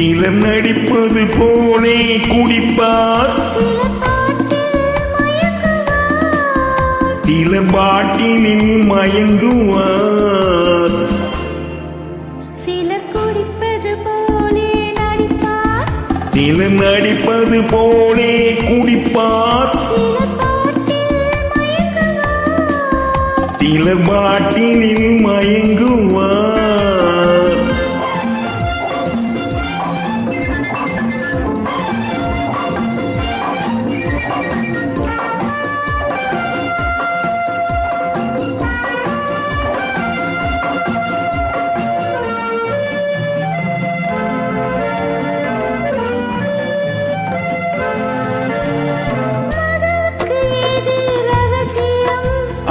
சிலர் நடிப்பது போலே குடிப்பார். சில பாட்டிலில் மயங்குவார். சிலர் குடிப்பது போலே நடிப்பார். சிலர் நடிப்பது போலே குடிப்பார். சில பாட்டிலில் மயங்குவார்.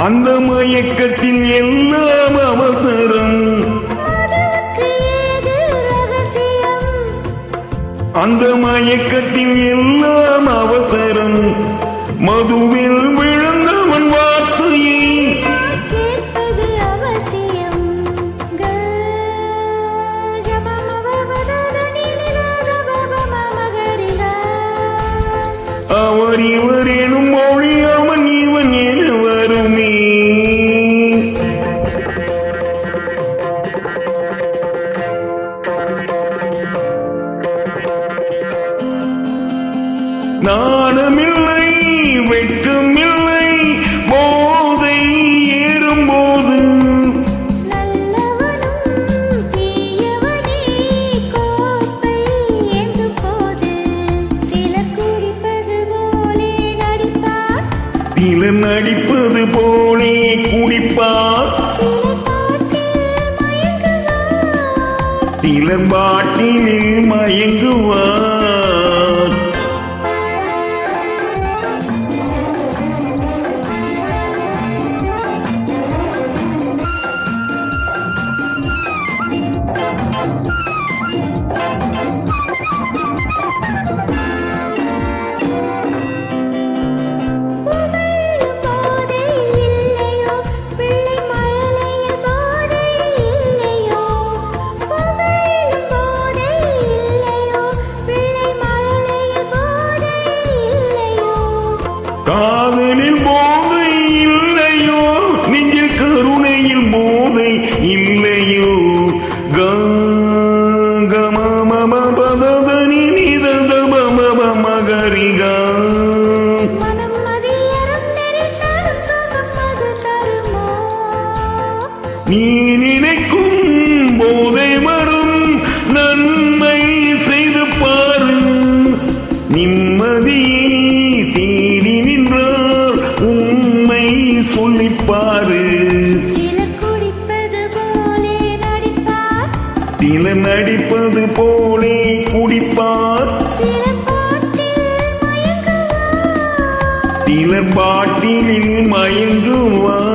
அந்த மயக்கத்தில் எல்லாம் அவசரம். அந்த மயக்கத்தில் எல்லாம் அவசரம். மதுவில் விழுந்தவன் வார்த்தையை அவர் இவர் எனும் மொழி நாணமில்லை போதை ஏறும்போது. கோப்பை ஏந்தும் போது சிலர் நடிப்பது போலே குடிப்பார். சில பாட்டிலில் மயங்குவார். மதியறம் நெறித்தாலும் சுகம் அது தருமோ? நீ நினைக்கும் போதை வரும் நன்மை செய்து பாரு. நிம்மதியை தேடி நின்றார் உண்மை சொல்லிப்பாரு. நடிப்பது போலே குடிப்பார். சில பாட்டில் மயங்குவார். சில பாட்டிலில் மயங்குவார்.